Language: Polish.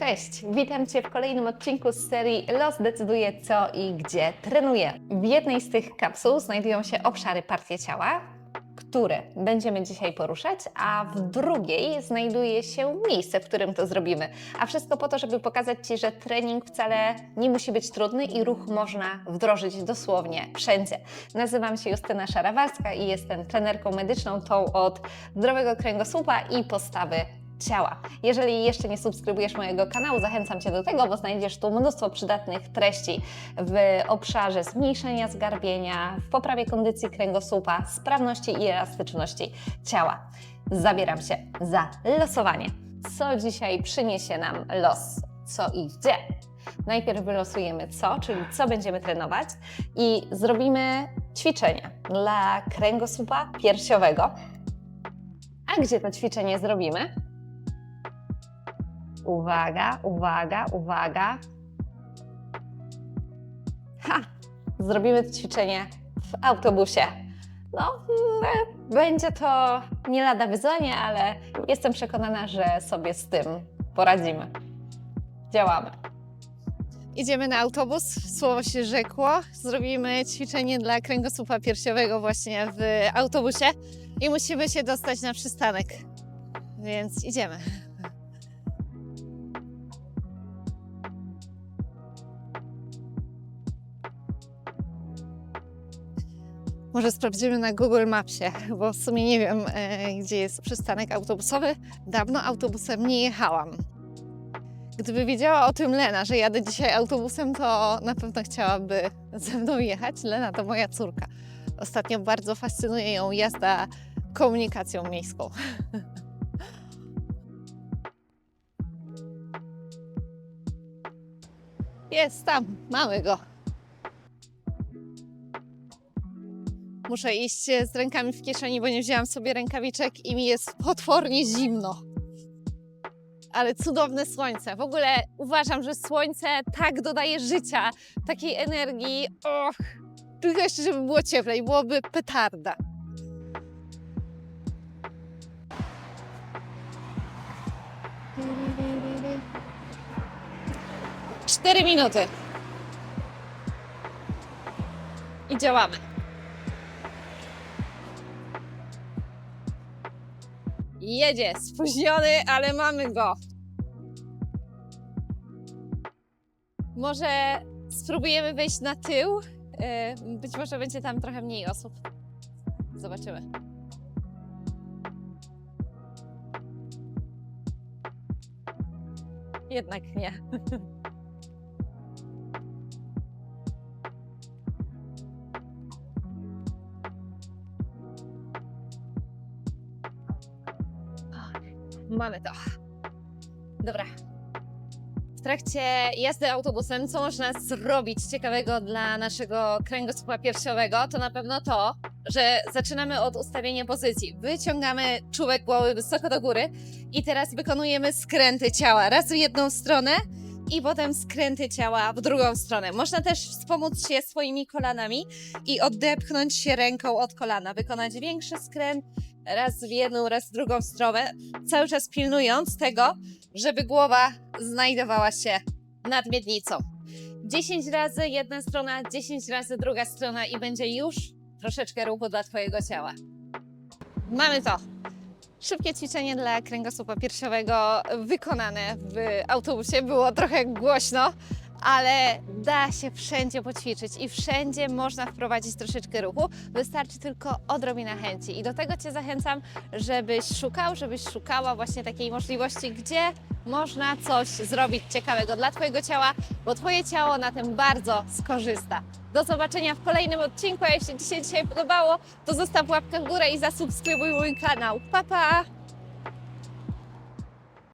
Cześć, witam Cię w kolejnym odcinku z serii Los decyduje co i gdzie trenuje. W jednej z tych kapsuł znajdują się obszary partie ciała, które będziemy dzisiaj poruszać, a w drugiej znajduje się miejsce, w którym to zrobimy. A wszystko po to, żeby pokazać Ci, że trening wcale nie musi być trudny i ruch można wdrożyć dosłownie wszędzie. Nazywam się Justyna Szarawalska i jestem trenerką medyczną tą od zdrowego kręgosłupa i postawy ciała. Jeżeli jeszcze nie subskrybujesz mojego kanału, zachęcam Cię do tego, bo znajdziesz tu mnóstwo przydatnych treści w obszarze zmniejszenia zgarbienia, w poprawie kondycji kręgosłupa, sprawności i elastyczności ciała. Zabieram się za losowanie. Co dzisiaj przyniesie nam los? Co i gdzie? Najpierw wylosujemy co, czyli co będziemy trenować i zrobimy ćwiczenia dla kręgosłupa piersiowego. A gdzie to ćwiczenie zrobimy? Uwaga, uwaga, uwaga. Ha! Zrobimy ćwiczenie w autobusie. No, mm, będzie to nie lada wyzwanie, ale jestem przekonana, że sobie z tym poradzimy. Działamy. Idziemy na autobus, słowo się rzekło. Zrobimy ćwiczenie dla kręgosłupa piersiowego właśnie w autobusie i musimy się dostać na przystanek. Więc idziemy. Może sprawdzimy na Google Mapsie, bo w sumie nie wiem, e, gdzie jest przystanek autobusowy. Dawno autobusem nie jechałam. Gdyby wiedziała o tym Lena, że jadę dzisiaj autobusem, to na pewno chciałaby ze mną jechać. Lena to moja córka. Ostatnio bardzo fascynuje ją jazda komunikacją miejską. Jest tam, mamy go. Muszę iść z rękami w kieszeni, bo nie wzięłam sobie rękawiczek i mi jest potwornie zimno ale cudowne słońce. W ogóle uważam, że słońce tak dodaje życia, takiej energii. Och, tylko jeszcze, żeby było cieplej, byłoby petarda. Cztery minuty. I działamy. Jedzie, spóźniony, ale mamy go. Może spróbujemy wejść na tył. E, Być może będzie tam trochę mniej osób. Zobaczymy. Jednak nie. Mamy to. Dobra. W trakcie jazdy autobusem, co można zrobić ciekawego dla naszego kręgosłupa piersiowego, to na pewno to, że zaczynamy od ustawienia pozycji. Wyciągamy czubek głowy wysoko do góry i teraz wykonujemy skręty ciała. Raz w jedną stronę i potem skręty ciała w drugą stronę. Można też wspomóc się swoimi kolanami i odepchnąć się ręką od kolana. Wykonać większy skręt, raz w jedną, raz w drugą stronę, cały czas pilnując tego, żeby głowa znajdowała się nad miednicą. 10 razy jedna strona, 10 razy druga strona i będzie już troszeczkę ruchu dla Twojego ciała. Mamy to. Szybkie ćwiczenie dla kręgosłupa piersiowego wykonane w autobusie. Było trochę głośno, ale da się wszędzie poćwiczyć i wszędzie można wprowadzić troszeczkę ruchu. Wystarczy tylko odrobina chęci. I do tego Cię zachęcam, żebyś szukał, żebyś szukała właśnie takiej możliwości, gdzie można coś zrobić ciekawego dla Twojego ciała, bo Twoje ciało na tym bardzo skorzysta. Do zobaczenia w kolejnym odcinku. A jeśli Ci się dzisiaj podobało, to zostaw łapkę w górę i zasubskrybuj mój kanał. Pa, pa!